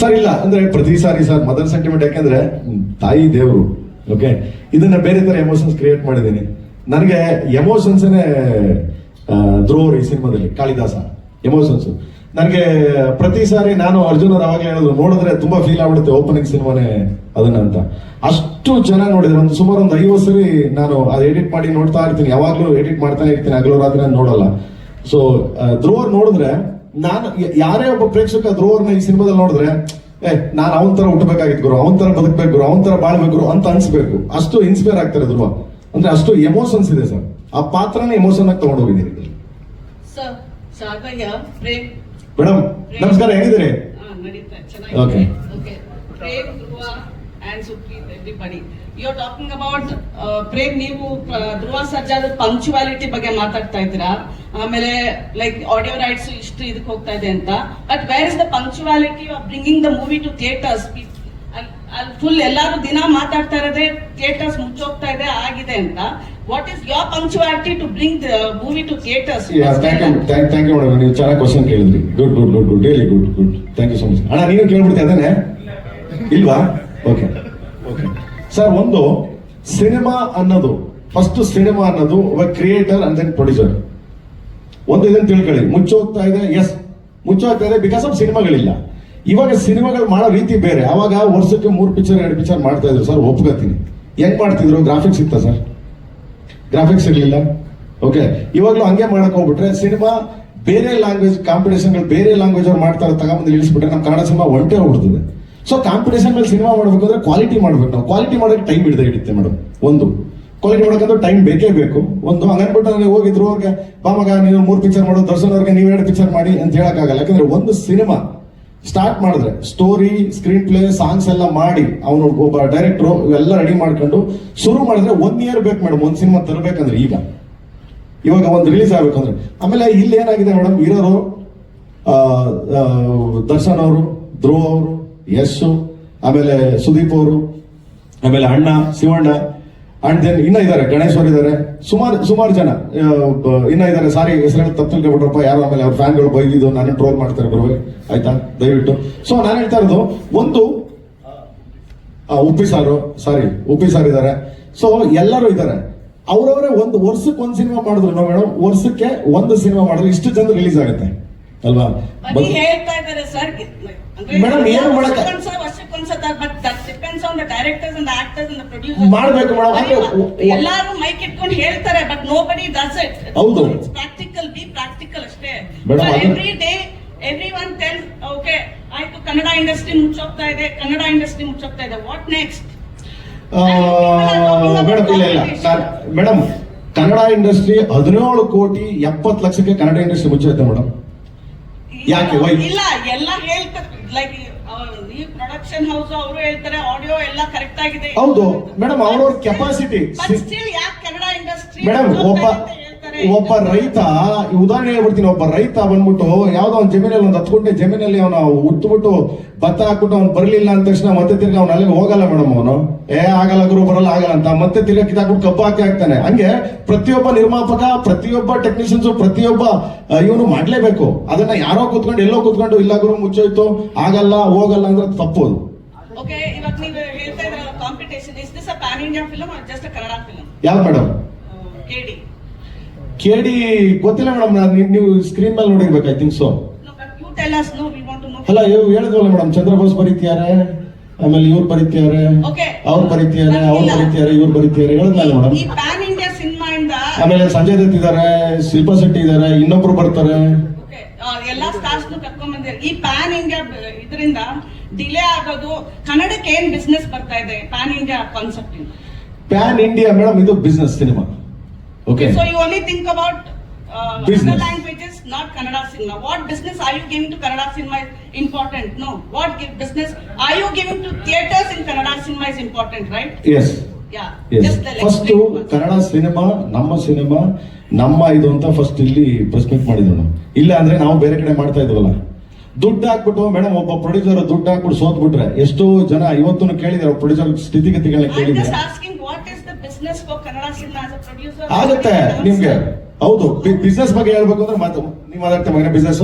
Sir, ಇಲ್ಲ, ಅಂದ್ರೆ ಪ್ರತಿ ಸಾರಿ ಸರ್ ಮದರ್ ಸೆಂಟಿಮೆಂಟ್ ಯಾಕೆಂದ್ರೆ ತಾಯಿ, ದೇವರು ಓಕೆ ಇದನ್ನ ಬೇರೆ ತರ ಎಮೋಷನ್ಸ್ ಕ್ರಿಯೇಟ್ ಮಾಡಿದ್ದೀನಿ. ನನಗೆ ಎಮೋಷನ್ಸ್ನೇ ದ್ರೋರ್ ಈ ಸಿನಿಮಾದಲ್ಲಿ, ಕಾಳಿದಾಸ ಎಮೋಷನ್ಸ್ ನನಗೆ ಪ್ರತಿ ಸಾರಿ ನಾನು ಅರ್ಜುನ್ ಅವಾಗಲೇ ಹೇಳಿದ್ರು, ನೋಡಿದ್ರೆ ತುಂಬಾ ಫೀಲ್ ಆಗ್ಬಿಡುತ್ತೆ ಓಪನಿಂಗ್ ಸಿನಿಮಾನೇ ಅದನ್ನ ಅಂತ. ಅಷ್ಟು ಚೆನ್ನಾಗಿ ನೋಡಿದ್ರೆ, ಒಂದು ಸುಮಾರು ಒಂದು ಐವತ್ತು ಸರಿ ನಾನು ಅದು ಎಡಿಟ್ ಮಾಡಿ ನೋಡ್ತಾ ಇರ್ತೀನಿ, ಯಾವಾಗಲೂ ಎಡಿಟ್ ಮಾಡ್ತಾನೆ ಇರ್ತೀನಿ, ಹಗಲು ರಾತ್ರಿ ನೋಡಲ್ಲ. ಸೊ ಧ್ರುವರ್ ನೋಡಿದ್ರೆ ನಾನು ಯಾರೇ ಒಬ್ಬ ಪ್ರೇಕ್ಷಕ ಧ್ರುವರ್ನ ಈ ಸಿನಿಮಾದಲ್ಲಿ ನೋಡಿದ್ರೆ ಏ ನಾನು ಅವನ ತರ ಹುಟ್ಟಬೇಕಾಗಿತ್ತು ಗುರು ಅವನ ತರ ಬದುಕಬೇಕು ಗುರು ಅವನ ತರ ಬಾಳ್ಬೇಕು ಅಂತ ಅನ್ಸ್ಬೇಕು. ಅಷ್ಟು ಇನ್ಸ್ಪೈರ್ ಆಗ್ತಾರೆ ಧ್ರುವ. ಅಂದ್ರೆ ಅಷ್ಟು ಎಮೋಷನ್ಸ್ ಇದೆ ಸರ್. ಆ ಪಾತ್ರನ ಎಮೋಷನ್ ಆಗಿ ತಗೊಂಡೋಗಿದ್ದೀನಿ. ಮೇಡಮ್ ನಮಸ್ಕಾರ ಹೇಗಿದ್ದೀರಿ. Okay you are talking about Prem ನೀವು ಧ್ರುವ ಸರ್ಜಾದ ಪಂಕ್ಚುವಾಲಿಟಿ ಬಗ್ಗೆ ಮಾತಾಡ್ತಾ ಇದ್ದೀರಾ? ಆಮೇಲೆ ಲೈಕ್ ಆಡಿಯೋ ರೈಟ್ಸ್ ಇಷ್ಟು ಇದಕ್ಕೆ ಹೋಗ್ತಾ ಇದೆ ಅಂತ. But where is the punctuality of bringing the movie to theatres ಅಲ್ಲಿ ಫುಲ್ ಎಲ್ಲಾರು ದಿನ ಮಾತಾಡ್ತಾ ಇರೋದೇ ಥಿಯೇಟರ್ಸ್ ಮುಚ್ಚೋಗ್ತಾ ಇದೆ ಆಗಿದೆ ಅಂತ. What is your punctuality to bring the movie to theatres thank you madam ನೀವು ಚೆನ್ನಾಗಿ ಕ್ವಶನ್ ಕೇಳಿದ್ರಿ. Good good good good really good good thank you so much ಅಣ್ಣ ನೀನು ಕೇಳ್ಬಿಡ್ತೀಯ ಅದೇನೆ ಇಲ್ವಾ? ಓಕೆ ಓಕೆ ಸರ್, ಒಂದು ಸಿನಿಮಾ ಅನ್ನೋದು ಫಸ್ಟ್ ಸಿನಿಮಾ ಅನ್ನೋದು ಒಬ್ಬ ಕ್ರಿಯೇಟರ್ ಅಂಡ್ ದೆನ್ ಪ್ರೊಡ್ಯೂಸರ್ ಒಂದು ಇದನ್ನು ತಿಳ್ಕೊಳ್ಳಿ. ಮುಚ್ಚೋಗ್ತಾ ಇದೆ? ಎಸ್ ಮುಚ್ಚೋಗ್ತಾ ಇದೆ ಬಿಕಾಸ್ ಆಫ್ ಸಿನಿಮಾಗಳಿಲ್ಲ. ಇವಾಗ ಸಿನಿಮಾಗಳು ಮಾಡೋ ರೀತಿ ಬೇರೆ. ಅವಾಗ ವರ್ಷಕ್ಕೆ ಮೂರು ಪಿಕ್ಚರ್ ಎರಡು ಪಿಕ್ಚರ್ ಮಾಡ್ತಾ ಇದ್ರು. ಸರ್, ಒಪ್ಕೋತೀನಿ. ಹೆಂಗ್ ಮಾಡ್ತಿದ್ರು? ಗ್ರಾಫಿಕ್ಸ್ ಇತ್ತ ಸರ್? ಗ್ರಾಫಿಕ್ಸ್ ಇರಲಿಲ್ಲ. ಓಕೆ ಇವಾಗಲೂ ಹಂಗೆ ಮಾಡಕ್ ಹೋಗ್ಬಿಟ್ರೆ ಸಿನಿಮಾ ಬೇರೆ ಲ್ಯಾಂಗ್ವೇಜ್ ಕಾಂಪಿಟೇಷನ್ಗಳು ಬೇರೆ ಲ್ಯಾಂಗ್ವೇಜ್ ಅವ್ರು ಮಾಡ್ತಾರೆ ತಗೊಂಬಂದು ಇಳಿಸ್ಬಿಟ್ರೆ ನಮ್ಮ ಕನ್ನಡ ಸಿನಿಮಾ ಒಂಟೆ ಹೋಗ್ಬಿಡ್ತದೆ. ಸೊ ಕಾಂಪಿಟೇಷನ್ ಮೇಲೆ ಸಿನಿಮಾ ಮಾಡಬೇಕಂದ್ರೆ ಕ್ವಾಲಿಟಿ ಮಾಡ್ಬೇಕು. ನಾವು ಕ್ವಾಲಿಟಿ ಮಾಡೋಕೆ ಟೈಮ್ ಹಿಡಿದೇ ಹಿಡಿತೆ ಮೇಡಮ್. ಒಂದು. ಕ್ವಾಲಿಟಿ ಮಾಡೋಕಂದ್ರೆ ಟೈಮ್ ಬೇಕೇ ಬೇಕು. ಒಂದು, ಹಂಗನ್ಬಿಟ್ಟು ನನಗೆ ಹೋಗಿದ್ರು, ಅವ್ರಿಗೆ ಬಾಮಗ ನೀವು ಮೂರು ಪಿಕ್ಚರ್ ಮಾಡೋ, ದರ್ಶನ್ ಅವ್ರಿಗೆ ನೀವು ಎರಡು ಪಿಕ್ಚರ್ ಮಾಡಿ ಅಂತ ಹೇಳೋಕ್ಕಾಗಲ್ಲ. ಯಾಕಂದ್ರೆ ಒಂದು ಸಿನಿಮಾ ಸ್ಟಾರ್ಟ್ ಮಾಡಿದ್ರೆ ಸ್ಟೋರಿ ಸ್ಕ್ರೀನ್ ಪ್ಲೇ ಸಾಂಗ್ಸ್ ಎಲ್ಲ ಮಾಡಿ ಅವನು ಒಬ್ಬ ಡೈರೆಕ್ಟ್ರು ಇವೆಲ್ಲ ರೆಡಿ ಮಾಡ್ಕೊಂಡು ಶುರು ಮಾಡಿದ್ರೆ ಒನ್ ಇಯರ್ ಬೇಕು ಮೇಡಮ್. ಒಂದು ಸಿನಿಮಾ ತರಬೇಕಂದ್ರೆ ಈಗ. ಇವಾಗ ಒಂದು ರಿಲೀಸ್ ಆಗ್ಬೇಕಂದ್ರೆ. ಆಮೇಲೆ ಇಲ್ಲಿ ಏನಾಗಿದೆ ಮೇಡಮ್? ಇರೋರು ದರ್ಶನ್ ಅವರು, ಧ್ರುವ ಅವರು ಯಶ್ ಆಮೇಲೆ ಸುದೀಪ್ ಅವರು, ಆಮೇಲೆ ಅಣ್ಣ, ಶಿವಣ್ಣ ಅಂಡ್ ದೆನ್ ಇನ್ನ ಇದ್ದಾರೆ ಗಣೇಶ್ವರ್ ಇದ್ದಾರೆ. ಸುಮಾರು ಸುಮಾರು ಜನ ಇನ್ನ ಇದ್ದಾರೆ. ಸಾರಿ ಹೆಸರು ತಪ್ಪು ತಿಳ್ಕೊಬಿಟ್ರಪ್ಪ ಯಾರು ಆಮೇಲೆ ಅವ್ರ ಫ್ಯಾನ್ಗಳು ಬೈದಿದ್ದು, ನಾನು ಟ್ರೋಲ್ ಮಾಡ್ತಾರೆ ಬರುವೆ ಆಯ್ತಾ? ದಯವಿಟ್ಟು. ಸೊ ನಾನು ಹೇಳ್ತಾ ಇರೋದು, ಒಂದು ಉಪ್ಪಿ ಸಾರು, ಸಾರಿ, ಉಪ್ಪಿ ಸಾರ್ ಇದ್ದಾರೆ. ಸೊ ಎಲ್ಲರೂ ಇದ್ದಾರೆ. ಅವರವರೇ ಒಂದು ವರ್ಷಕ್ಕೆ ಒಂದು ಸಿನಿಮಾ ಮಾಡಿದ್ರು, ನೋ ಮೇಡಮ್ ವರ್ಷಕ್ಕೆ ಒಂದು ಸಿನಿಮಾ ಮಾಡಿದ್ರೆ, ಇಷ್ಟು ಜನ ರಿಲೀಸ್ ಆಗುತ್ತೆ. ಅಲ್ವಾ? ಹೇಳ್ತಾ ಇದ್ದಾರೆ ಸರ್. Madam, ಏನು ಪ್ರೊಡ್ಯೂಸರ್ ಮಾಡ್ಬೇಕು ಒ- ಎಲ್ಲಾರು ಮೈಕ್ ಇಟ್ಕೊಂಡು ಹೇಳ್ತಾರೆ but nobody does it ಹೌದು. ಪ್ರಾಕ್ಟಿಕಲ್ ಬಿ ಪ್ರಾಕ್ಟಿಕಲ್ ಅಷ್ಟೇ. Every day everyone tell okay ಆಯ್ತು ಕನ್ನಡ ಇಂಡಸ್ಟ್ರಿ ಮುಚ್ಚೋಗ್ತಾ ಇದೆ ಕನ್ನಡ ಇಂಡಸ್ಟ್ರಿ ಮುಚ್ಚೋಗ್ತಾ ಇದೆ. ವಾಟ್ ನೆಕ್ಸ್ಟ್ ಮೇಡಮ್ ಇಲ್ಲ ಇಲ್ಲ. ಮೇಡಮ್ ಕನ್ನಡ ಇಂಡಸ್ಟ್ರಿ ಹದಿನೇಳು ಕೋಟಿ ಎಪ್ಪತ್ತು ಲಕ್ಷಕ್ಕೆ ಕನ್ನಡ ಇಂಡಸ್ಟ್ರಿ ಮುಚ್ಚುತ್ತೆ ಮೇಡಮ್ ಯಾಕೆ? Why? ಇಲ್ಲ ಎಲ್ಲ ಹೇಳ್ತಾರೆ. ಲೈಕ್ ಈ ಪ್ರೊಡಕ್ಷನ್ ಹೌಸ್ ಅವರು ಹೇಳ್ತಾರೆ ಆಡಿಯೋ ಎಲ್ಲ ಕರೆಕ್ಟ್ ಆಗಿದೆ ಹೌದು. ಮೇಡಮ್ ಅವ್ರವ್ರ ಕೆಪಾಸಿಟಿ ಸ್ಟಿಲ್ ಯಾಕೆ ಕನ್ನಡ ಇಂಡಸ್ಟ್ರಿ ಮೇಡಮ್ ಒಬ್ಬ ಒಬ್ಬ ರೈತ ಉದಾಹರಣೆ ಹೇಳ್ಬಿಡ್ತೀನಿ ಒಬ್ಬ ರೈತ ಬಂದ್ಬಿಟ್ಟು ಯಾವ್ದೋ ಒಂದು ಜಮೀನಲ್ಲಿ ಒಂದು ಹತ್ಕೊಂಡೆ ಗುಂಟೆ ಜಮೀನಲ್ಲಿ ಅವನು ಉತ್ಬಿಟ್ಟು ಭತ್ತ ಹಾಕ್ಬಿಟ್ಟು ಅವ್ನು ಬರಲಿಲ್ಲ ಅಂದ ತಕ್ಷಣ ಮತ್ತೆ ತಿರ್ಗಿ ಅವ್ನು ಅಲ್ಲಿಗೆ ಹೋಗಲ್ಲ ಮೇಡಮ್ ಅವನು. ಏ ಆಗಲ್ಲ ಗುರು ಬರಲ್ಲ ಆಗಲ್ಲ ಅಂತ. ಮತ್ತೆ ತಿರ್ಗಿ ಕಿತ್ತಾಕ್ಬಿಟ್ಟು ಕಬ್ಬು ಹಾಕಿ ಹಾಕ್ತಾನೆ. ಹಂಗೆ ಪ್ರತಿಯೊಬ್ಬ ನಿರ್ಮಾಪಕ ಪ್ರತಿಯೊಬ್ಬ ಟೆಕ್ನಿಷಿಯನ್ಸ್ ಪ್ರತಿಯೊಬ್ಬ ಇವನು ಮಾಡ್ಲೇಬೇಕು. ಅದನ್ನ ಯಾರೋ ಕೂತ್ಕೊಂಡು ಎಲ್ಲೋ ಕೂತ್ಕೊಂಡು ಇಲ್ಲ ಗುರು ಮುಚ್ಚೋಯ್ತು ಆಗಲ್ಲ ಹೋಗಲ್ಲ ಅಂದ್ರೆ ತಪ್ಪು ಯಾವ್ದು ಮೇಡಮ್ ಕೇಳಿ ಗೊತ್ತಿಲ್ಲ ಮೇಡಮ್ ನೀವು ಸ್ಕ್ರೀನ್ ಮೇಲೆ ನೋಡಿರ್ಬೇಕು ಐ ಥಿಂಕ್ ಸೊ. ಅಲ್ಲ ಇವ್ರು ಹೇಳಿದ್ವಲ್ಲ ಮೇಡಮ್ ಚಂದ್ರಬೋಸ್ ಬರೀತಿಯಾರೆ ಆಮೇಲೆ ಇವ್ರು ಬರೀತಿಯಾರೆ Okay. ಅವ್ರು ಬರೀತಿಯಾರೆ ಅವ್ರು. ಬರೀತಿಯಾರೆ ಇವ್ರು ಬರೀತಿಯಾರೆ ಹೇಳಿದ್ನಲ್ಲ ಮೇಡಮ್. ಆಮೇಲೆ ಸಂಜಯ್ ದತ್ ಇದಾರೆ ಶಿಲ್ಪಾ ಶೆಟ್ಟಿ ಇದಾರೆ ಇನ್ನೊಬ್ರು ಬರ್ತಾರೆ. ಎಲ್ಲಾ ಸ್ಟಾರ್ಸ್ ಕರ್ಕೊಂಡ್ ಈ ಪ್ಯಾನ್ ಇಂಡಿಯಾ ಇದರಿಂದ ಡಿಲೇ ಆಗೋದು ಕನ್ನಡಕ್ಕೆ ಏನ್ ಬಿಸ್ನೆಸ್ ಬರ್ತಾ ಇದೆ pan India concept pan India madam ಇದು business cinema okay so you only think about Business. Languages not Kannada cinema what business are you giving to Kannada cinema important no what business are you giving to theatres in Kannada cinema is important right yes yeah yes first Kannada cinema ನಮ್ಮ cinema ನಮ್ಮ ಇದು ಅಂತ first ಇಲ್ಲಿ press meet ಮಾಡಿದ್ವಿ ನಾವು. ಇಲ್ಲ ಅಂದ್ರೆ ನಾವು ಬೇರೆ ಕಡೆ ಮಾಡ್ತಾ ಇದ್ವಲ್ಲ. ದುಡ್ಡು ಹಾಕ್ಬಿಟ್ಟು ಮೇಡಮ್ ಒಬ್ಬ ಪ್ರೊಡ್ಯೂಸರ್ ದುಡ್ಡು ಹಾಕ್ಬಿಟ್ಟು ಸೋತ್ಬಿಟ್ರೆ ಎಷ್ಟೋ ಜನ ಇವತ್ತು ಕೇಳಿದ್ರೆ ಪ್ರೊಡ್ಯೂಸರ್ ಸ್ಥಿತಿಗತಿಗಳನ್ನ ಕೇಳಿದ್ರೆ. ಆಗುತ್ತೆ ನಿಮ್ಗೆ. ಹೌದು. ಬಿಸ್ನೆಸ್ ಬಗ್ಗೆ ಹೇಳ್ಬೇಕು ಅಂದ್ರೆ ಮಾತು ನೀವು ಮಾತಾಡ್ತೀವಿ ಮಗನ ಬಿಸ್ನೆಸ್